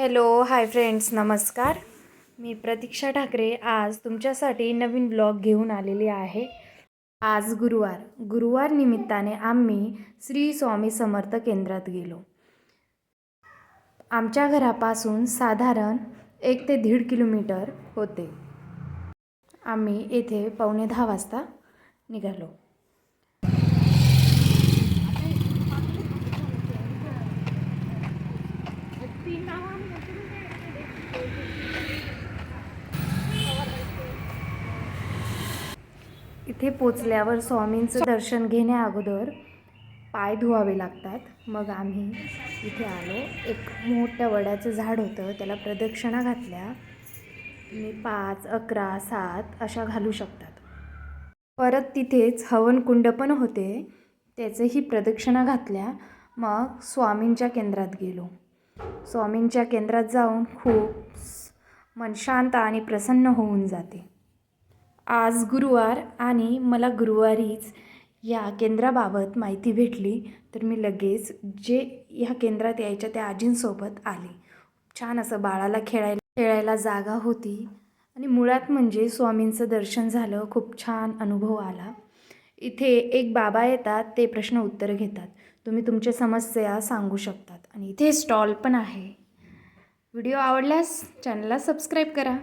Hello hi friends नमस्कार. मी प्रतीक्षा ठाकरे आज तुमच्यासाठी नवीन ब्लॉग घेऊन आलेली आहे. आज गुरुवार. गुरुवार निमित्ताने आम्ही श्री स्वामी समर्थ केंद्रात गेलो. आमच्या घरापासून साधारण एक ते दीड किलोमीटर होते. आम्ही येथे पावणे दहा वाजता निघालो. इथे पोचल्यावर स्वामींचं दर्शन घेण्या अगोदर पाय धुवावे लागतात. मग आम्ही इथे आलो. एक मोठ्या वडाचं झाड होतं. त्याला प्रदक्षिणा घातल्या. मी पाच अकरा सात अशा घालू शकतात. परत तिथेच हवनकुंड पण होते. त्याचंही प्रदक्षिणा घातल्या. मग स्वामींच्या केंद्रात गेलो. स्वामींच्या केंद्रात जाऊन खूप मन शांत आणि प्रसन्न होऊन जाते. आज गुरुवार आणि मला गुरुवारीच या केंद्राबाबत माहिती भेटली तर मी लगेच जे ह्या केंद्रात यायच्या त्या आजींसोबत आले. छान असं बाळाला खेळायला खेळायला जागा होती आणि मुळात म्हणजे स्वामींचं दर्शन झालं खूप छान अनुभव आला. इथे एक बाबा येतात ते प्रश्न उत्तर घेतात. तुम्ही तुमच्या समस्या सांगू शकता. इथे स्टॉल पण आहे. व्हिडिओ आवडल्यास चॅनलला सबस्क्राईब करा.